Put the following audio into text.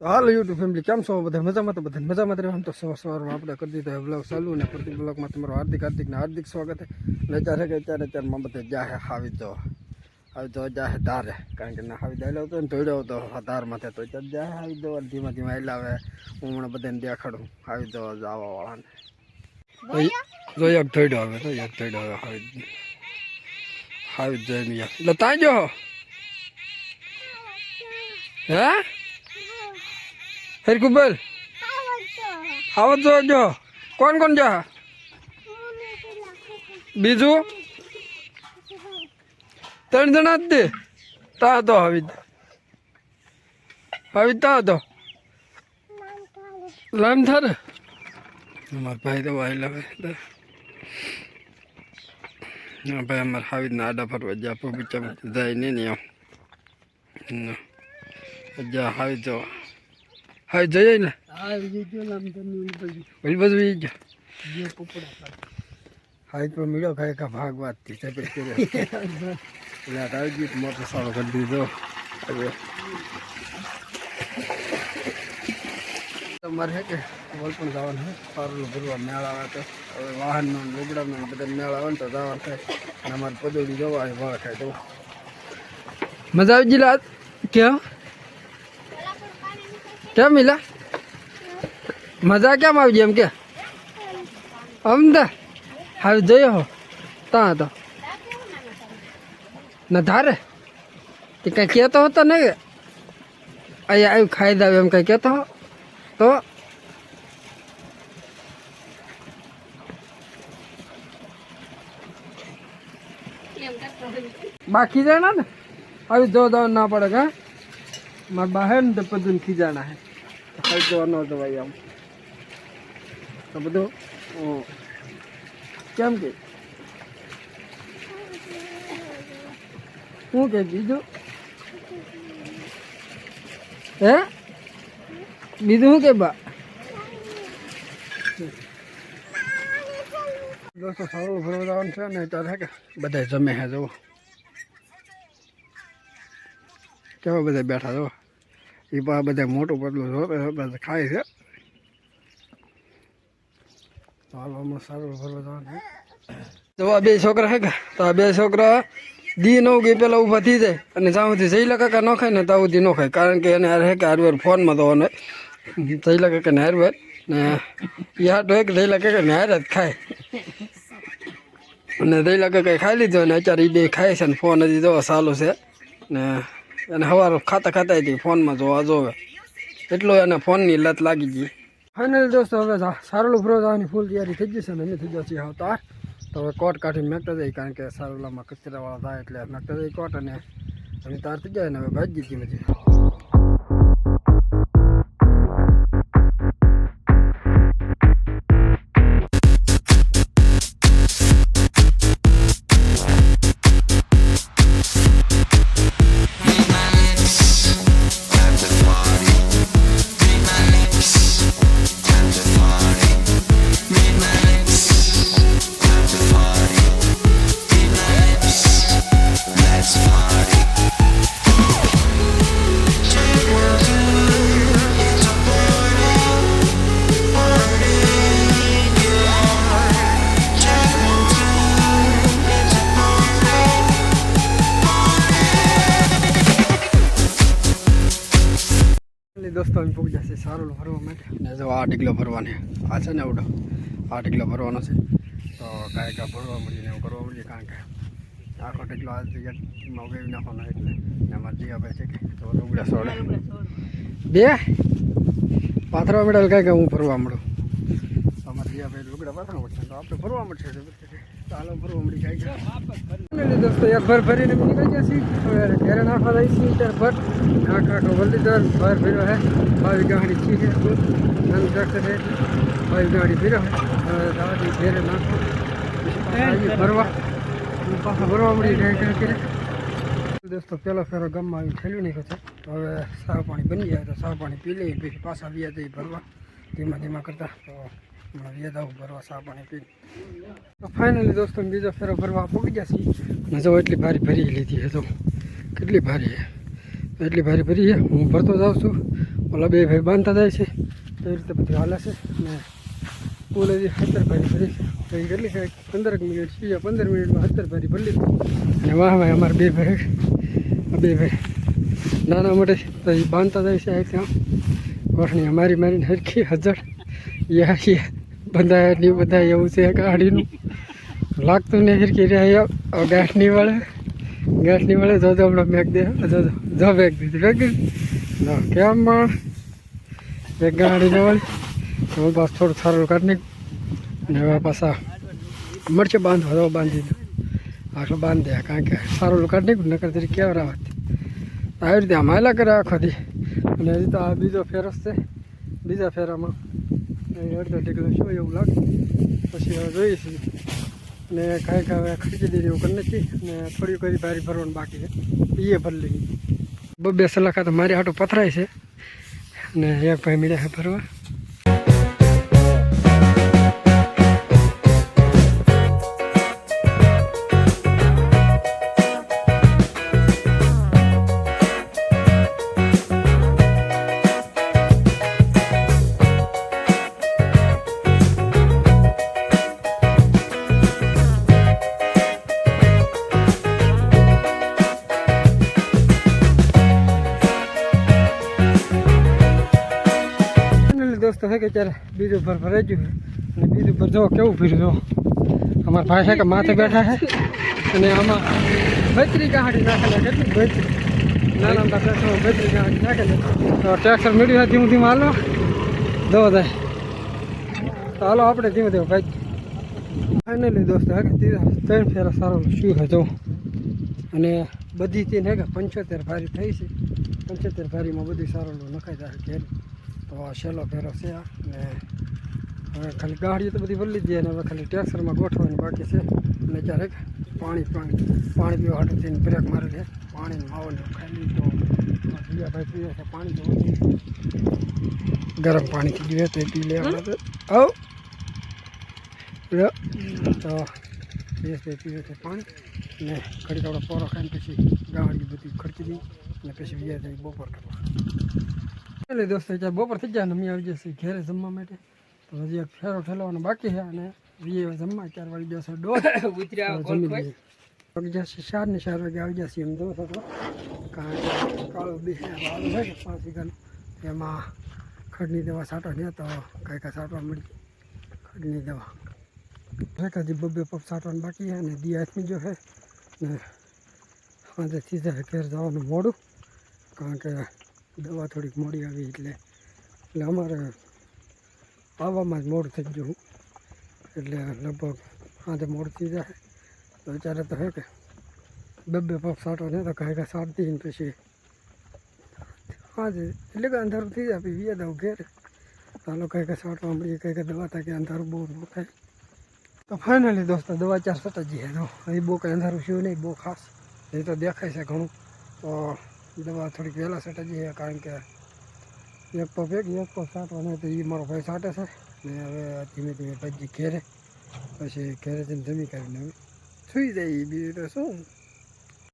હાલો YouTube family કેમ છો? બધા મજામાં? તો બધા મજામાં રહેવા તો સવાર સવારમાં આપણે કરી દીધો બ્લોગ ચાલુ ને પ્રતિ બ્લોગમાં તમારું હાર્દિક હાર્દિકને હાર્દિક સ્વાગત છે. અને અત્યારે કે અત્યારે અત્યારમાં બધે જાહે આવી જો આવી જો જાહે ધારે કારણ કે ના હાવી દાયલો હતો ને ધોડ્યો હતો ધારમાંથી માથે તો અત્યારે જાહે આવી દો ધીમા ધીમા હેલાવે હું હમણાં બધાને દેખાડું. આવી દો જવા વાળાને જો એક ધોડ્યો હવે તો એક ધોડ્યો હવે હાવી હાવી જોઈ એટલે ત્યાં જો હે? હરકુ બોલ આવત જો જો. કોણ કોણ જા? બીજું? ત્રણ જણા જ તા. તો હવે હવે તા તો. લામ થારે? અમાર ભાઈ તો ભાઈ લાવે ભાઈ, અમારે હાવી આડા ફરવા જા બગીચામાં જાય નહીં આમ જા હાવી જો હાવી જઈએ ને. ઓલી બાજુ ઈ ગયા તો મીડો ખાય કા ભાગવાતથી ચપે કરે. એટલે આ ગીત મોટો સારો કરી દીધો. તમારે હે કે બોલ પણ જવાનું હે? પારુલું ભરવા મેળા આવે તો. હવે વાહનનો ને લુગડાનો બધા મેળા આવે ને તો જવાનું થાય. અને અમારે પદોડી જવા વાળ ખાય તો. મજા આવી ગઈ લાત? કેમ? કેમ મિલા મજા કેમ આવી ગઈ એમ કે અમદા હવે જોયો હો તા તો ન ધારે તે કઈ કહેતો હતો ને કે અહીંયા આવ્યું ખાઈ દાવ એમ કઈ કહેતો હો તો બાકી જાણા ને હવે જો દો ના પડે કા મારા બહાર ને તો બધું ખીજાણા હે હવે જો ન દવાઈ આમ તો બધું ઓ, કેમ કે શું કે બીજું હે બીજું શું કે બા દોસ્તો સારું ફરવા જવાનું છે ને ત્યારે હે કે બધા જમે હે જુઓ કેવા બધા બેઠા જુઓ એ પણ બધા મોટું પતલું બધા ખાય છે. હાલો તો આ બે છોકરા હે કે? તો આ બે છોકરા દી નવ ગઈ પેલા ઊભા થઈ જાય અને જ્યાં સુધી જઈલા કાકા ન ખાય ને સુધી ન ખાય. કારણ કે એને હે કે ફોનમાં તો અને જઈલા કાકા ને હારવાર ને એ તો એક જઈલા કાકા ને હાર જ ખાય. અને જઈલા કાકાએ ખાઈ લીધો ને અત્યારે એ બે ખાય છે ને ફોન હજી જો ચાલુ છે. ને એને સવાર ખાતા ખાતા હતી ફોનમાં જોવા જોવે. એટલો એને ફોનની લત લાગી ગઈ. ફાઇનલ દોસ્તો, હવે સારું ફરો જવાની ફૂલ તૈયારી થઈ જશે ને અમે થઈ જશે આવતા તો હવે કોટ કાઢીને મેકતા જાય કારણ કે સારુલામાં કચરાવાળા થાય એટલે મેકતા જાય કોટ અને અમે તાર થઈ જાય ને હવે ભાજી દીધી બધી એટલે દોસ્તો અમે પહોંચી જશે સારું ભરવા માટે. ને જો આ ઢીકલો ભરવાને આ છે ને આવડો. આ ઢીકલો ભરવાનો છે. તો કાંઈ કાંઈ ભરવા મળીને એવું કરવા મળીએ કારણ કે આખો ઢીકલો આ જગ્યામાં ઉગાવી નાખવાનો એટલે એમાં જે આપે છે કે તો ઉગડ્યા સોડે. બે? પાથરવા મેળવેલ કાંઈ કાંઈ હું ભરવા મળું. તો લુગડા મળશે તો ભરવા ભરવા મળી છે. દોસ્તો, એક ભર ભરીને નીકળી ગયા છીએ. ઘરે નાખવા જાય છીએ ત્યારે ભર આખા આખો વલ્લી દર હે. બાવી ગાડી છી છે. છે. ગાડી ભર્યો હે. દાવાથી ઘેરે નાખો. ભરવા. ભરવા મળી જાય કે દોસ્તો, પેલો ફેરો ગામમાં આવી ઠેલ્યું નહીં છે. હવે સાવ પાણી બની જાય તો સાવ પાણી પી લઈએ પછી પાછા વ્યાજ ભરવા. ધીમા ધીમા કરતા. તો હમણાં વ્યા ભરવા પાણી પી ફાઇનલી દોસ્તો બીજો ફેરો ભરવા પગી ગયા છીએ. ને જો એટલી ભારી ભરી લીધી છે તો કેટલી ભારી છે? એટલી ભારી ભરી છે, હું ભરતો જાઉં છું. ઓલા બે ભાઈ બાંધતા જાય છે. એવી રીતે બધું હાલે છે ને હજી સત્તર ભારી ભરી છે. કેટલી કંઈક પંદર મિનિટ છે પંદર મિનિટમાં સત્તર ભારી ભરી અને વાહ ભાઈ અમારે બે ભાઈ. બે ભાઈ નાના મોટે તો એ બાંધતા જાય છે ત્યાં ગોઠણી મારી મારીને હરખી હજર યા યા. બંધાય નહીં બંધાય એવું છે ગાડીનું લાગતું નહીં કે રહ્યા ગેસ નહીં વળે. ગેસ નહીં વળે જો જો હમણાં મેક દે. જો જો જો મેક દીધી મેક દીધી ના કેમ માં એક ગાડી ન વળે. હું બસ થોડું સારું કરી ને હવે પાછા મરચે બાંધવા તો બાંધી દો. આટલું બાંધી દે કારણ કે સારું કરી નહીં નકર તરી કેવા રાવત આવી રીતે આમ હાલા કરે આખો દી. અને હજી તો આ બીજો ફેરો છે. બીજા ફેરામાં. અડધો ઢીકલો શું એવું લાગે. પછી હવે જોઈએ છીએ ને કાંઈક હવે ખરીદી દીધી એવું કરી નથી ને થોડી કરી બારી ભરવાનું બાકી છે. એ ભરી લીધી બબે સલાખા તો મારી હાટું પથરાય છે. અને એક ભાઈ મળ્યા ભરવા. દોસ્તો છે કે ત્યારે બીજું ઉપર ભરાઈ ગયું અને બીજું ઉપર જો કેવું ફીરું જો અમારા ભાઈ છે કે માથે બેઠા છે. અને આમાં ભૈત્રી કાઢી નાખેલા કેટલી ભૈત્રી નાના મોટા ટ્રેક્ટરમાં બત્રી કાઢી નાખેલા તો ટ્રેક્ટર મળ્યું છે ધીમું ધીમું, હાલો. દો થાય તો હાલો આપણે ધીમે ધીમે ભાઈ. ફાઇનલી દોસ્તો હે કે ત્રણ ફેરા સારો શું છે જો અને બધી તીન હે કે પંચોતેર ભારી થઈ છે. પંચોતેર ભારીમાં બધી સારું નખાઈ જાય ઘેર તો આ છેલ્લો ફેરો છે ને હવે ખાલી ગાડીઓ તો બધી ભરી જ અને હવે ખાલી ટેક્સરમાં ગોઠવવાની બાકી છે. અને ક્યારેક પાણી પાણી પાણી પીવા હાટું થઈને બ્રેક મારી દે પાણી માવો ને ખાલી તો ભાઈ પીવે છે, પાણી તો ગરમ પાણીથી પીવે તો એ પી લે તો. આવ. તો છે પીવે છે પાણી. ને ઘડી આપણો પોરો ખાઈને પછી ગાડી બધી ખર્ચી દઈ અને પછી બીજા બપોર કરવા. એટલે દોસ્તો ત્યાં બપોર થઈ જાય ને અમે આવી જશે ઘેરે જમવા માટે. તો હજી એક ફેરો ઠેલવાનો બાકી છે અને વીએ જમવા ચાર વાગી જશે દોઢ તો જમી લઈએ. વાગી જશે ચાર ને ચાર વાગે આવી જશે એમ દો તો. કારણ કે કાળો બે વાળો છે પાંચ વીઘાનો. એમાં ખડની દવા સાટો ને તો કાંઈ કાંઈ સાટવા મળી ખડની દવા. એક હજી બબે પપ સાટવાનું બાકી છે અને દી હાથમી જો છે ને સાંજે સીધા ઘેર જવાનું મોડું. કારણ કે દવા થોડીક મોડી આવી એટલે એટલે અમારે આવવામાં જ મોડું થઈ ગયું. એટલે લગભગ સાંજે મોડું થઈ જાય. તો અત્યારે તો હે કે બે બે પગ સાટો ને તો કાંઈ કાંઈ સાટ દઈને પછી સાંજે એટલે કે અંધારું થઈ જાય, પછી વ્યા દઉં ઘેર. ચાલો કાંઈ કાંઈ સાટવા મળીએ કાંઈ કાંઈ દવા થાય કે અંધારું બહુ ન થાય. તો ફાઇનલી દોસ્તો, દવા ચાર સટાજી હે. તો અહીં બહુ કાંઈ અંધારું થયું નહીં, બહુ ખાસ. એ તો દેખાય છે ઘણું. તો દવા થોડીક વહેલા સટાજી છે, કારણ કે એક પગ એક એક પગ સાટવાનો તો એ મારો ભાઈ સાટે છે. ને હવે ધીમે ધીમે પછી ઘેરે પછી ઘેરે જઈને જમી કરીને સુઈ જાય બીજું તો શું?